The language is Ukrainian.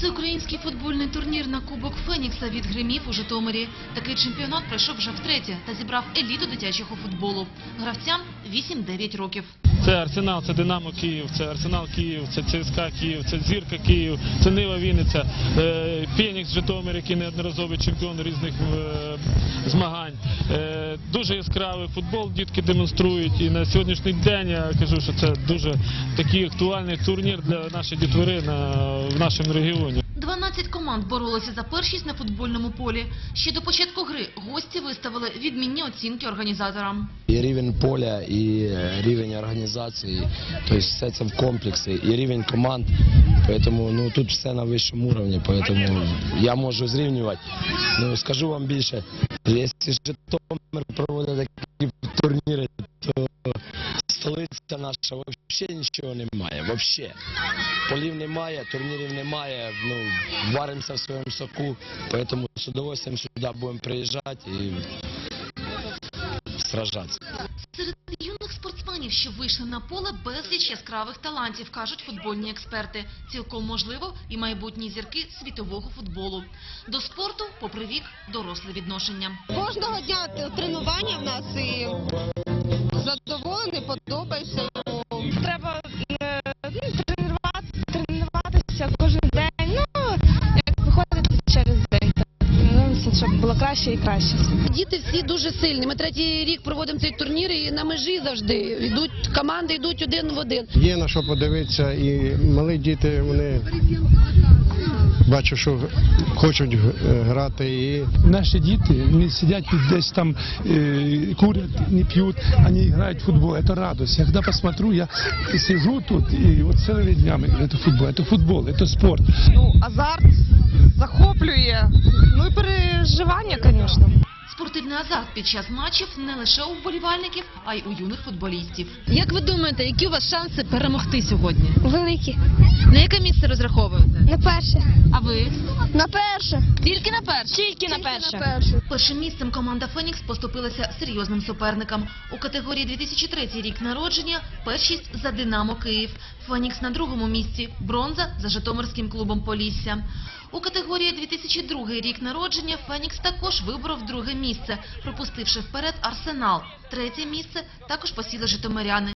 Всеукраїнський футбольний турнір на Кубок Фенікса відгримів у Житомирі. Такий чемпіонат пройшов вже втретє та зібрав еліту дитячого футболу. Гравцям 8-9 років. Це Арсенал, це Динамо Київ, це Арсенал Київ, це ЦСКА Київ, це Зірка Київ, це Нива Вінниця, е, Фенікс Житомир, який неодноразовий чемпіон різних е, змагань. Е, Дуже яскравий футбол дітки демонструють. І на сьогоднішній день я кажу, що це дуже такий актуальний турнір для нашої дітвори в нашому регіоні. 12 команд боролися за першість на футбольному полі. Ще до початку гри гості виставили відмінні оцінки організаторам. І рівень поля, і е, рівень організації, тобто все це в комплексі, і рівень команд. Поэтому ну, тут все на вищому рівні, поэтому я можу зрівнювати. Ну, скажу вам більше, якщо Житомир проводить такі турніри, то столиця наша взагалі нічого немає. Вообще. Полів немає, турнірів немає, ну, варимося в своєму соку, поэтому з удовольствием сюди будемо приїжджати і сражатися. Серед юних спортсменів, що вийшли на поле, безліч яскравих талантів, кажуть футбольні експерти. Цілком можливо і майбутні зірки світового футболу. До спорту, попри вік, доросле відношення. Кожного дня тренування в нас і щоб було краще і краще. Діти всі дуже сильні. Ми третій рік проводимо цей турнір і на межі завжди йдуть команди, йдуть один в один. Є на що подивитися, і малі діти вони бачу, що хочуть е, грати і Наши дети не сидят пи- десь там, э, курят, не пьют, они играют в футбол. Это радость. Я когда посмотрю, я сижу тут и вот целыми днями говорю, это футбол, это футбол, это спорт. Ну, азарт захоплює. Ну і переживання, звісно. Спортивний азарт під час матчів не лише у вболівальників, а й у юних футболістів. Як ви думаєте, які у вас шанси перемогти сьогодні? Великі. На яке місце розраховуєте? На перше. А ви? На перше. Тільки на перше. Тільки на На перше. Першим місцем команда «Фенікс» поступилася серйозним суперникам. У категорії 2003 рік народження першість за «Динамо Київ». «Фенікс» на другому місці, бронза за Житомирським клубом «Полісся». У категорії 2002 рік народження «Фенікс» також виборов друге місце, пропустивши вперед «Арсенал». Третє місце також посіли житомиряни.